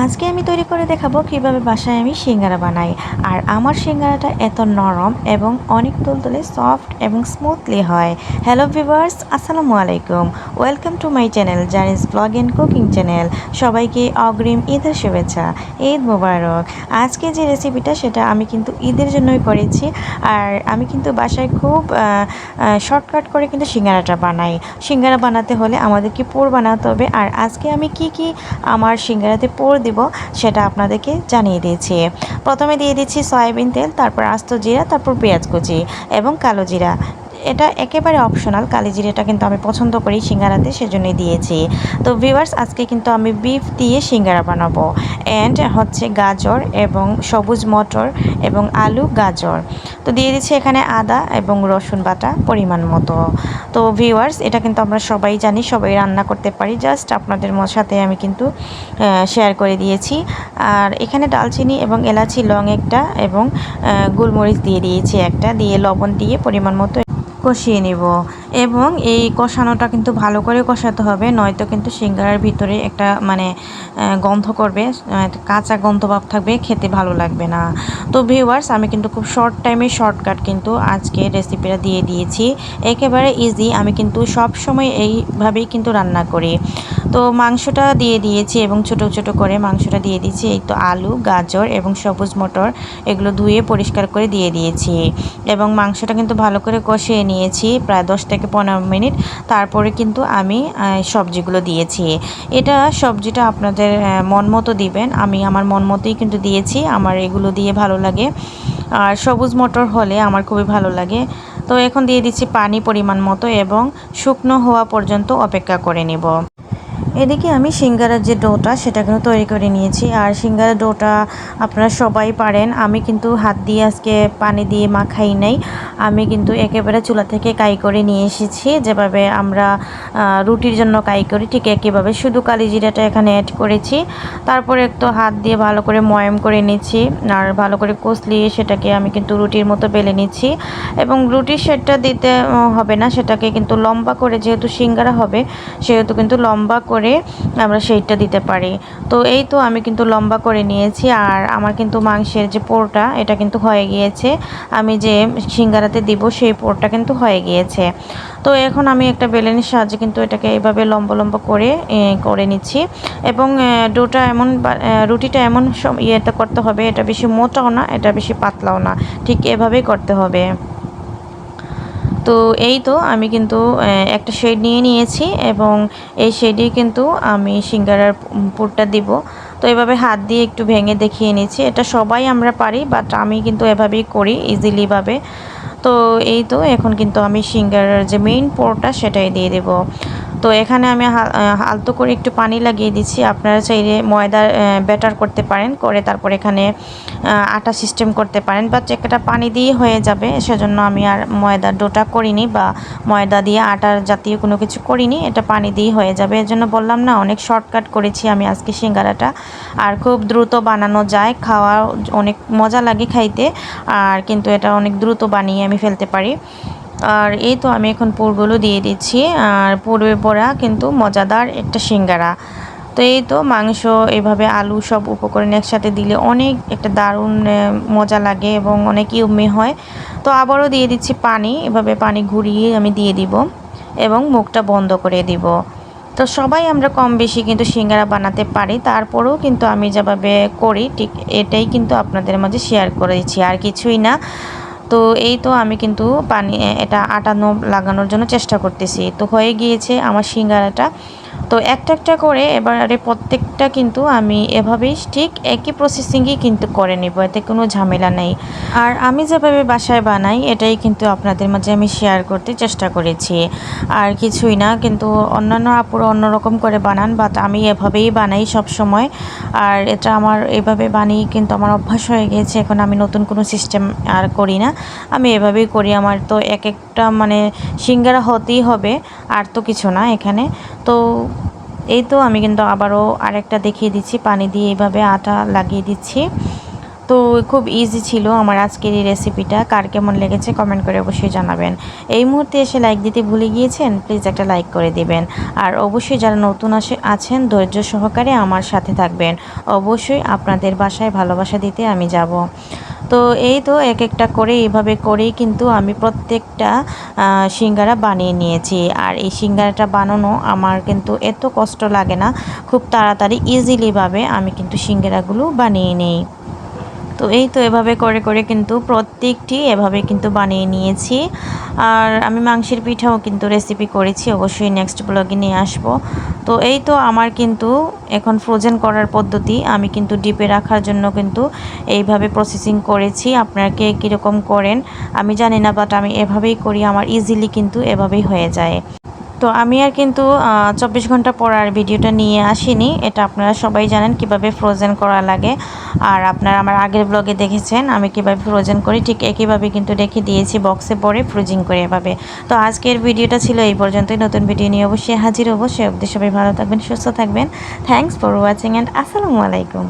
আজকে আমি তৈরি করে দেখাবো কীভাবে বাসায় আমি সিঙ্গারা বানাই। আর আমার সিঙ্গারাটা এত নরম এবং অনেক তুলতুলে সফট এবং স্মুথলি হয়। হ্যালো ভিভার্স আসসালামু আলাইকুম। Welcome to my channel Janis blog and cooking channel. সবাইকে অগ্রিম ঈদের শুভেচ্ছা, ঈদ মোবারক। আজকে যে রেসিপিটা সেটা আমি কিন্তু ঈদের জন্যই করেছি। আর আমি কিন্তু বাসায় খুব শর্টকাট করে কিন্তু সিঙ্গারাটা বানাই। সিঙ্গারা বানাতে হলে আমাদেরকে পোর বানাতে হবে। আর আজকে আমি কি কি আমার সিঙ্গারাতে দিব সেটা আপনাদেরকে জানিয়ে দিয়েছি। প্রথমে দিয়ে দিচ্ছি সয়াবিন তেল, তারপর আস্ত জিরা, তারপর পেঁয়াজ কুচি এবং কালো জিরা। এটা একেবারে অপশনাল কালি জিরেটা কিন্তু আমি পছন্দ করি সিঙ্গারাতে, সেজন্যই দিয়েছি। তো ভিউয়ার্স আজকে কিন্তু আমি বিফ দিয়ে সিঙ্গারা বানাবো। অ্যান্ড হচ্ছে গাজর এবং সবুজ মটর এবং আলু, গাজর। তো দিয়ে দিচ্ছি এখানে আদা এবং রসুন বাটা পরিমাণ মতো। তো ভিউয়ার্স এটা কিন্তু আমরা সবাই জানি, সবাই রান্না করতে পারি। জাস্ট আপনাদের সাথে আমি কিন্তু শেয়ার করে দিয়েছি। আর এখানে ডালচিনি এবং এলাচি লং একটা এবং গোলমরিচ দিয়ে দিয়েছি একটা। দিয়ে লবণ দিয়ে পরিমাণ মতো কষিয়ে নিব। এবং এই কষানোটা কিন্তু ভালো করে কষাতে হবে, নয়তো কিন্তু সিঙ্গারার ভিতরে একটা মানে গন্ধ করবে কাঁচা গন্ধ ভাব থাকবে, খেতে ভালো লাগবে না। তো ভিউয়ার্স আমি কিন্তু খুব শর্ট টাইমে শর্টকাট কিন্তু আজকে রেসিপিটা দিয়ে দিয়েছি। একেবারে ইজি আমি কিন্তু সব সময় এইভাবেই কিন্তু রান্না করি। তো মাংসটা দিয়ে দিয়েছি এবং ছোট ছোট করে মাংসটা দিয়ে দিয়েছি, এই তো আলু, গাজর এবং সবুজ মটর, এগুলো ধুয়ে পরিষ্কার করে দিয়ে দিয়েছি। এবং মাংসটা কিন্তু ভালো করে কষিয়ে নিয়েছি, প্রায় দশ থেকে পনেরো মিনিট। তারপরে কিন্তু আমি সবজিগুলো দিয়েছি। এটা সবজিটা আপনাদের মন মতো দিবেন। আমি আমার মন মতোই কিন্তু দিয়েছি। আমার এগুলো দিয়ে ভালো লাগে। আর সবুজ মটর হলে আমার খুবই ভালো লাগে। তো এখন দিয়ে দিচ্ছি পানি পরিমাণ মতো এবং শুকনো হওয়া পর্যন্ত অপেক্ষা করে নেব। এদিকে আমি সিঙ্গারার যে ডোটা, সেটা কিন্তু তৈরি করে নিয়েছি। আর সিঙ্গারার ডোটা আপনারা সবাই পারেন। আমি কিন্তু হাত দিয়ে আজকে পানি দিয়ে মাখাই নাই। আমি কিন্তু একেবারে চুলা থেকে কাই করে নিয়ে এসেছি। যেভাবে আমরা রুটির জন্য কাই করি, ঠিক একইভাবে শুধু কালি জিরাটা এখানে অ্যাড করেছি। তারপরে একটু হাত দিয়ে ভালো করে ময়ম করে নিচ্ছি। আর ভালো করে কষলিয়ে সেটাকে আমি কিন্তু রুটির মতো বেলে নিচ্ছি। এবং রুটির সেটটা দিতে হবে না। সেটাকে কিন্তু লম্বা করে, যেহেতু সিঙ্গারা হবে, সেহেতু কিন্তু লম্বা করে করে আমরা সেইটা দিতে পারি। তো এই তো আমি কিন্তু লম্বা করে নিয়েছি আর আমার কিন্তু মাংসের যে পোরটা এটা কিন্তু হয়ে গিয়েছে। আমি যে সিঙ্গারাতে দিব সেই পোরটা কিন্তু হয়ে গিয়েছে। তো এখন আমি একটা বেলেনের সাহায্যে কিন্তু এটাকে এইভাবে লম্বা লম্বা করে করে নিচ্ছি। এবং ডোটা এমন রুটিটা এমন ইয়েটা করতে হবে, এটা বেশি মোটাও না, এটা বেশি পাতলাও না। ঠিক এভাবেই করতে হবে। তো এই তো আমি কিন্তু একটা শেড নিয়ে নিয়েছি এবং এই শেডে কিন্তু আমি সিঙ্গারার পুরটা দিব। তো এভাবে হাত দিয়ে একটু ভেঙে দেখিয়ে নিয়েছি এটা সবাই আমরা পারি বাট আমি কিন্তু এভাবেই করি ইজিলিভাবে তো এই তো, এখন কিন্তু আমি সিঙ্গারার যে মেইন পোরটা সেটাই দিয়ে দেবো। তো এখানে আমি আলতো করে একটু পানি লাগিয়ে দিচ্ছি। আপনারা চাইলে ময়দার ব্যাটার করতে পারেন, করে তারপর এখানে আটা সিস্টেম করতে পারেন বা চেকাটা পানি দিয়ে হয়ে যাবে। সেজন্য আমি আর ময়দার ডোটা করিনি বা ময়দা দিয়ে আটার জাতীয় কোনো কিছু করিনি। এটা পানি দিয়ে হয়ে যাবে। এর জন্য বললাম না, অনেক শর্টকাট করেছি আমি আজকে সিঙ্গারাটা। আর খুব দ্রুত বানানো যায়। খাওয়া অনেক মজা লাগে খাইতে। আর কিন্তু এটা অনেক দ্রুত বানিয়ে আমি ফেলতে পারি। আর এই তো আমি এখন পুরগুলো দিয়ে দিচ্ছি। আর পুরবে পড়া কিন্তু মজাদার একটা সিঙ্গারা। তো এই তো মাংস, এভাবে আলু সব উপকরণ একসাথে দিলে অনেক একটা দারুণ মজা লাগে এবং অনেক ইউমি হয়। তো আবারও দিয়ে দিচ্ছি পানি, এভাবে পানি ঘুরিয়ে আমি দিয়ে দিব এবং মুখটা বন্ধ করে দিব। তো সবাই আমরা কম বেশি কিন্তু সিঙ্গারা বানাতে পারি, তারপরেও কিন্তু আমি যেভাবে করি, ঠিক এটাই কিন্তু আপনাদের মাঝে শেয়ার করেছি আর কিছুই না। তো এই তো আমি কিন্তু পানি এটা আটানো লাগানোর জন্য চেষ্টা করতেছি। তো হয়ে গিয়েছে আমার সিঙ্গারাটা। তো একটা একটা করে এবারে প্রত্যেকটা কিন্তু আমি এভাবেই ঠিক একই প্রসেসিংই কিন্তু করে নেব, এতে কোনো ঝামেলা নেই। আর আমি যেভাবে বাসায় বানাই, এটাই কিন্তু আপনাদের মাঝে আমি শেয়ার করতে চেষ্টা করেছি। আর কিছুই না, কিন্তু অন্যান্য আপুরা অন্যরকম করে বানান বাট আমি এভাবেই বানাই সব সময় আর এটা আমার এভাবে বানিয়ে কিন্তু আমার অভ্যাস হয়ে গিয়েছে এখন আমি নতুন কোনো সিস্টেম আর করি না। আমি এভাবেই করি, আমার তো এক একটা মানে সিঙ্গারা হতেই হবে, আর তো কিছু না এখানে। তো এই তো আমি কিন্তু আবারও আরেকটা দেখিয়ে দিচ্ছি। পানি দিয়ে এইভাবে আটা লাগিয়ে দিচ্ছি। তো খুব ইজি ছিল আমার আজকের এই রেসিপিটা কার কেমন লেগেছে কমেন্ট করে অবশ্যই জানাবেন। এই মুহূর্তে এসে লাইক দিতে ভুলে গিয়েছেন? প্লিজ একটা লাইক করে দিবেন। আর অবশ্যই যারা নতুন আসে আছেন, ধৈর্য সহকারে আমার সাথে থাকবেন। অবশ্যই আপনাদের বাসায় ভালোবাসা দিতে আমি যাব। তো এই তো এক একটা করে এইভাবে করেই কিন্তু আমি প্রত্যেকটা সিঙ্গারা বানিয়ে নিয়েছি। আর এই সিঙ্গারাটা বানানো আমার কিন্তু এত কষ্ট লাগে না, খুব তাড়াতাড়ি ইজিলিভাবে আমি কিন্তু সিঙ্গারাগুলো বানিয়ে নিই। তো এই তো এভাবে করে করে কিন্তু প্রত্যেকটি এভাবে কিন্তু বানিয়ে নিয়েছি। আর আমি মাংসের পিঠাও কিন্তু রেসিপি করেছি, অবশ্যই নেক্সট ব্লগে নিয়ে আসব। তো এই তো আমার কিন্তু এখন ফ্রোজেন করার পদ্ধতি, আমি কিন্তু ডিপে রাখার জন্য কিন্তু এইভাবে প্রসেসিং করেছি। আপনারা কে কীরকম করেন, আমি জানি না বাট আমি এভাবেই করি, আমার ইজিলি কিন্তু এভাবেই হয়ে যায়। তো আমি আর কিন্তু চব্বিশ ঘণ্টা পর আর ভিডিওটা নিয়ে আসিনি। এটা আপনারা সবাই জানেন কীভাবে ফ্রোজেন করা লাগে। আর আপনারা আমার আগের ব্লগে দেখেছেন, আমি কীভাবে ফ্রোজেন করি, ঠিক একইভাবে কিন্তু রেখে দিয়েছি বক্সে পরে ফ্রোজিং করে এভাবে। তো আজকের ভিডিওটা ছিল এই পর্যন্তই। নতুন ভিডিও নিয়ে অবশ্যই হাজির হব। সে অবধি সবাই ভালো থাকবেন, সুস্থ থাকবেন। থ্যাংকস ফর ওয়াচিং অ্যান্ড আসসালামু আলাইকুম।